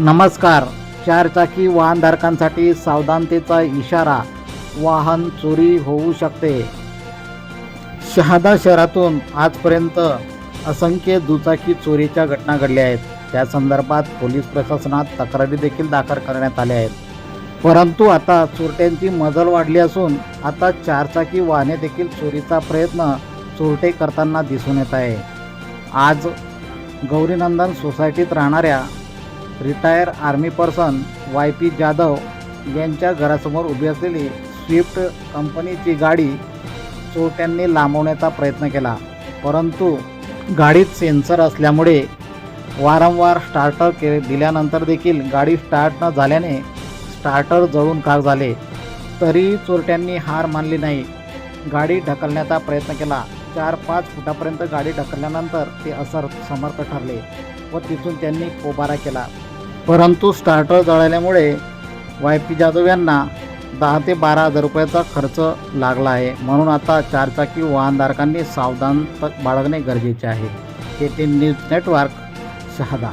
नमस्कार. चारचाकी वाहनधारकांसाठी सावधानतेचा इशारा. वाहन चोरी होऊ शकते. शहादा शहरातून आजपर्यंत असंख्य दुचाकी चोरीच्या घटना घडल्या आहेत. त्या संदर्भात पोलीस प्रशासनात तक्रारी देखील दाखल करण्यात आल्या आहेत. परंतु आता चोरट्यांची मजल वाढली असून आता चारचाकी वाहने देखील चोरीचा प्रयत्न चोरटे करताना दिसून येत आहे. आज गौरीनंदन सोसायटीत राहणाऱ्या retire army person Y P Jadhav यांच्या घरासमोर उभी असलेली स्विफ्ट कंपनीची गाडी चोरट्यांनी लांबवण्याचा प्रयत्न केला. परंतु गाडीत सेन्सर असल्यामुळे वारंवार स्टार्टर के दिल्यानंतर देखील गाडी स्टार्ट न झाल्याने स्टार्टर जळून खाक झाले. तरीही चोरट्यांनी हार मानली नाही. गाडी ढकलण्याचा प्रयत्न केला. चार पाच फुटापर्यंत गाडी ढकलल्यानंतर ते असर समर्थ ठरले व तिथून त्यांनी पोबारा केला. परंतु स्टार्टर जळाल्यामुळे वाय पी जाधव यांना दहा ते बारा हजार रुपयाचा खर्च लागला आहे. म्हणून आता चारचाकी वाहनधारकांनी सावधान बाळगणे गरजेचे आहे. K T news network Shahada.